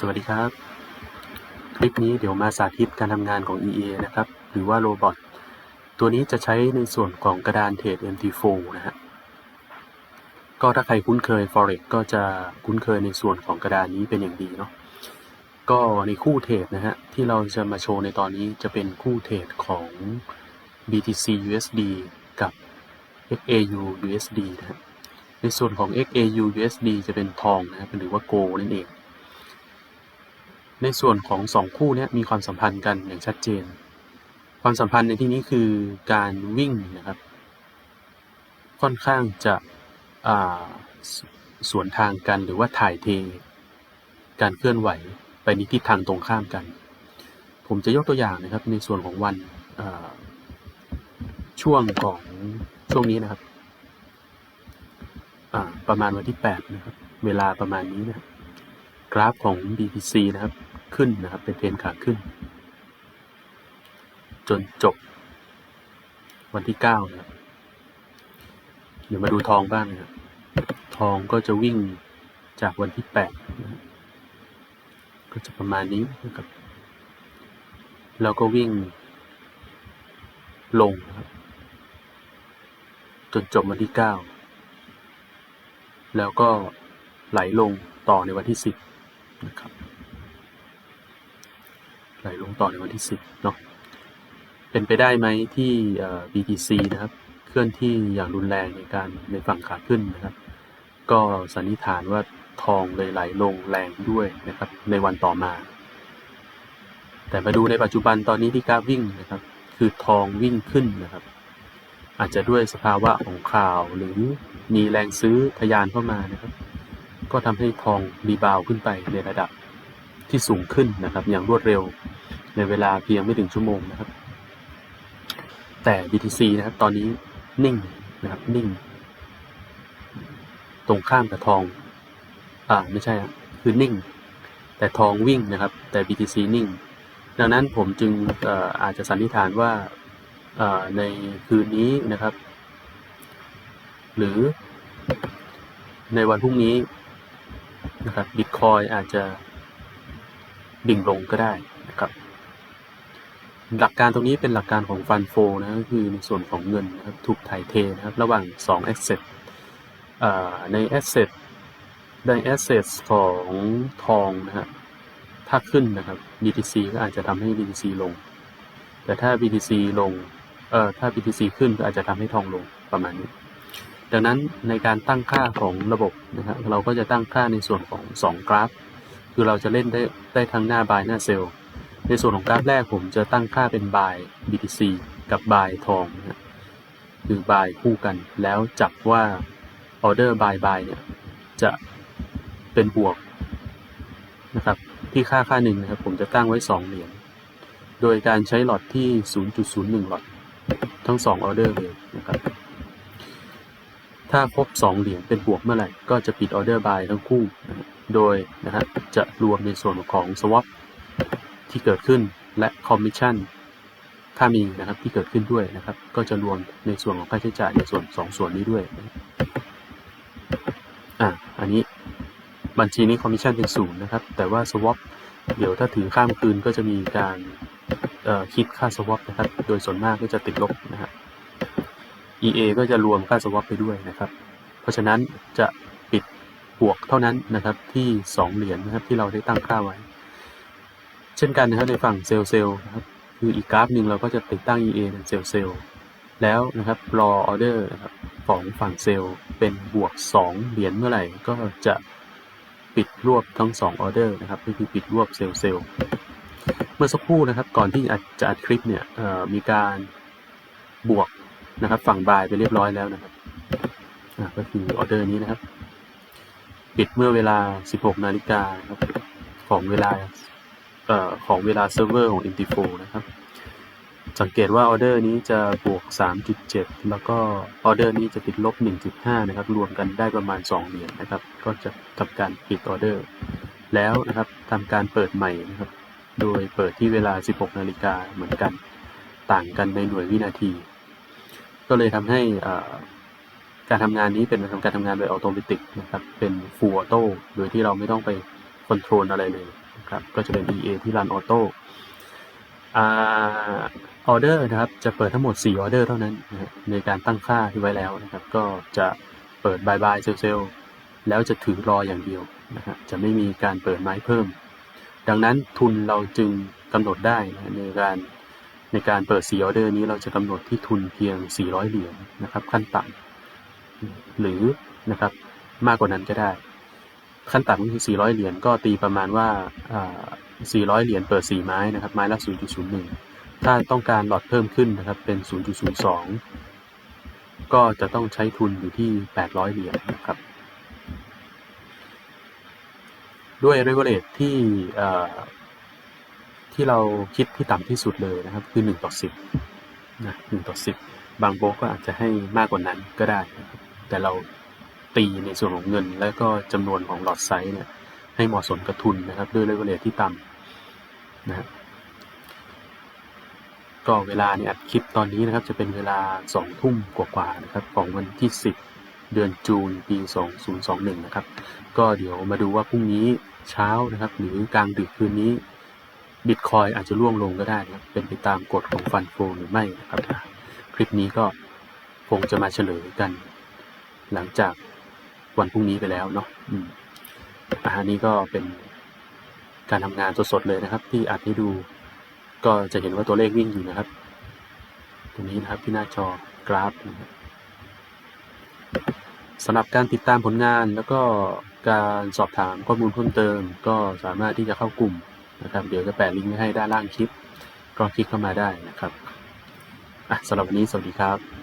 สวัสดีครับ คลิปนี้เดี๋ยวมาสาธิตการทำงานของ EA นะครับ หรือว่าโรบอทตัวนี้จะใช้ในส่วนของกระดานเทรด MT4 นะฮะ ก็ถ้าใครคุ้นเคย Forex ก็จะคุ้นเคยในส่วนของกระดานนี้เป็นอย่างดีเนาะ ก็ในคู่เทรดนะฮะ ที่เราจะมาโชว์ในตอนนี้จะเป็นคู่เทรดของ BTC USD กับ XAU USD นะฮะในส่วนของ XAU USD จะเป็นทองนะครับหรือว่าโกนั่นเอง ในส่วนของสองคู่นี้มีความสัมพันธ์กันอย่างชัดเจน ความสัมพันธ์ในที่นี้คือการวิ่งนะครับ ค่อนข้างจะสวนทางกันหรือว่าถ่ายเท การเคลื่อนไหวไปในทิศทางตรงข้ามกัน ผมจะยกตัวอย่างนะครับในส่วนของวันช่วงของช่วงนี้นะครับประมาณวันที่ 8 นะครับ เวลาประมาณนี้นะครับกราฟของ BTC นะครับ ขึ้นนะครับ เป็นเทรนขาขึ้น จนจบ วันที่9นะครับเดี๋ยวมาดูทองบ้างนะครับ ทองก็จะวิ่งจากวันที่8นะก็จะประมาณนี้นะครับแล้วก็วิ่ง ลงนะครับจนจบวันที่9แล้วก็ไหลลงต่อในวันที่10นะครับ ไหลลงต่อในวันที่ 10เนาะเป็นไปได้ไหมที่ BTC นะครับ เคลื่อนที่อย่างรุนแรงในการในฝั่งขาขึ้นนะครับ ก็สันนิษฐานว่าทองเลยไหลลงแรงด้วยนะครับ ในวันต่อมา แต่มาดูในปัจจุบันตอนนี้ที่กราฟวิ่งนะครับ คือทองวิ่งขึ้นนะครับ อาจจะด้วยสภาวะของข่าวหรือมีแรงซื้อทยานเข้ามานะครับ ก็ทำให้ทองรีบาวขึ้นไปในระดับที่สูงขึ้นนะครับ อย่างรวดเร็ว ในเวลาเพียงไม่ถึงชั่วโมงนะครับ แต่ BTC นะครับ ตอนนี้นิ่งนะครับ นิ่ง ตรงข้ามกับทอง อ่าไม่ใช่ครับคือนิ่ง แต่ทองวิ่งนะครับ แต่ BTC นิ่ง ดังนั้นผมจึงอาจจะสันนิษฐานว่าในคืนนี้นะครับ หรือในวันพรุ่งนี้นะครับบิตคอยอาจจะดิ่งลงก็ได้นะครับ หลักการตรงนี้เป็นหลักการของฟันโฟนะก็คือในส่วนของเงินนะครับถูกถ่ายเทนะครับระหว่าง2 asset ใน asset ใน asset ของทองนะฮะถ้าขึ้นนะครับ BTC ก็อาจจะทำให้ BTC ลง แต่ถ้า BTC ลงเอ่อถ้า BTC ขึ้นก็อาจจะทำให้ทองลงประมาณนี้ ดังนั้นในการตั้งค่าของระบบนะครับเราก็จะตั้งค่าในส่วนของ 2 กราฟ คือเราจะเล่นได้ได้ทั้งหน้า buy หน้า sell ในส่วนของกราฟแรกผมจะตั้งค่าเป็น buy BTC กับ buy ทองนะคือ buy คู่กัน แล้วจับว่า order buy buy เนี่ยจะเป็นบวกนะครับที่ค่าค่าหนึ่งนะครับผมจะตั้งไว้ 2 เหรียญโดยการใช้หลอดที่ 0.01 หลอดทั้ง 2 ออเดอร์เลยนะครับถ้าครบ 2 เหรียญเป็นบวกเมื่อไหร่ ก็จะปิดออเดอร์บายทั้งคู่ โดยนะฮะจะรวมในส่วนของ swap ที่เกิดขึ้นและคอมมิชชั่นถ้ามีนะครับที่เกิดขึ้นด้วยนะครับ ก็จะรวมในส่วนของค่าใช้จ่ายในส่วน 2 ส่วนนี้ด้วยอ่าอันนี้บัญชีนี้คอมมิชชั่นเป็นศูนย์นะครับ แต่ว่า swap เดี๋ยวถ้าถือข้ามคืนก็จะมีการคิดค่า swap นะครับ โดยส่วนมากก็จะติดลบนะฮะ EA ก็จะรวมค่า swap ไปด้วยนะครับ เพราะฉะนั้นจะปิดบวกเท่านั้นนะครับที่ 2 เหรียญนะครับที่เราได้ตั้งค่าไว้ เช่นกันนะครับในฝั่งเซลล์เซลล์นะครับคืออีกกราฟหนึ่งเราก็จะติดตั้ง EA เป็นเซลล์เซลล์แล้วนะครับรอออเดอร์นะครับของฝั่งเซลล์เป็นบวก 2 เหรียญเมื่อไหร่ก็จะปิดรวบทั้ง 2 ออเดอร์นะครับก็คือปิดรวบเซลล์เซลล์เมื่อสักครู่นะครับก่อนที่จะอัดคลิปเนี่ยมีการบวกนะครับฝั่งบายไปเรียบร้อยแล้วนะครับก็คือออเดอร์นี้นะครับ ปิดเมื่อเวลา 16 นาฬิกาครับของเวลา ของเวลาเซิร์ฟเวอร์ของ MT4 นะครับ สังเกตว่าออเดอร์นี้จะบวก 3.7 แล้วก็ออเดอร์นี้จะติดลบ 1.5 นะครับ รวมกันได้ประมาณ 2 เหรียญนะครับ ก็จะทำการปิดออเดอร์ แล้วนะครับทำการเปิดใหม่นะครับ โดยเปิดที่เวลา 16 นาฬิกาเหมือนกัน ต่างกันในหน่วยวินาที ก็เลยทำให้การทำงานนี้เป็นการทำงานโดยอัตโนมัตินะครับ เป็นฟูลออโต้โดยที่เราไม่ต้องไปคอนโทรลอะไรเลย ครับก็จะเป็น EA ที่รันออโต้ออเดอร์นะครับจะเปิดทั้งหมด 4 ออเดอร์เท่านั้นในการตั้งค่าที่ไว้แล้วนะครับ ก็จะเปิดบายบายเซลเซลแล้วจะถือรออย่างเดียวนะฮะจะไม่มีการเปิดไม้เพิ่ม ดังนั้นทุนเราจึงกำหนดได้นะในการในการเปิด 4 ออเดอร์นี้เราจะกำหนดที่ทุนเพียง 400 เหรียญนะครับ ขั้นต่ำหรือนะครับมากกว่านั้นก็ได้ ขั้นต่ำก็คือ 400 เหรียญก็ตีประมาณว่า 400 เหรียญเปิด 4 ไม้นะครับ ไม้ละ 0.01 ถ้าต้องการหลอดเพิ่มขึ้นนะครับ เป็น 0.02 ก็จะต้องใช้ทุนอยู่ที่ 800 เหรียญนะครับ ด้วย regulate ที่ที่เราคิดที่ต่ำที่สุดเลยนะครับ คือ 1 ต่อ 10 นะ 1 ต่อ 10 บางโบกก็อาจจะให้มากกว่านั้นก็ได้ แต่เรา ตีในส่วนของเงิน และก็จำนวนของหลอดไซส์เนี่ยให้เหมาะสมกับทุนนะครับด้วย regulate ที่ต่ำนะฮะก็เวลาเนี่ยอัดคลิปตอนนี้นะครับจะเป็นเวลา2ทุ่มกว่าๆนะครับของวันที่ 10 เดือนจูนปี 2021 นะครับ ก็เดี๋ยวมาดูว่าพรุ่งนี้เช้านะครับ หรือกลางดึกคืนนี้บิตคอยอาจจะร่วงลงก็ได้นะครับ เป็นไปตามกฎของฟันโฟหรือไม่นะครับ คลิปนี้ก็คงจะมาเฉลยกัน หลังจาก วันพรุ่งนี้ไปแล้วเนาะอืมอันนี้ก็เป็นการทำงานสดๆเลยนะครับ ที่อัดให้ดูก็จะเห็นว่าตัวเลขวิ่งอยู่นะครับ ตรงนี้นะครับที่หน้าจอกราฟนะครับสำหรับการติดตามผลงานแล้วก็การสอบถามข้อมูลเพิ่มเติม ก็สามารถที่จะเข้ากลุ่มนะครับ เดี๋ยวจะแปะลิงก์ไว้ให้ด้านล่างคลิป ก็คลิกเข้ามาได้นะครับอะสำหรับวันนี้สวัสดีครับ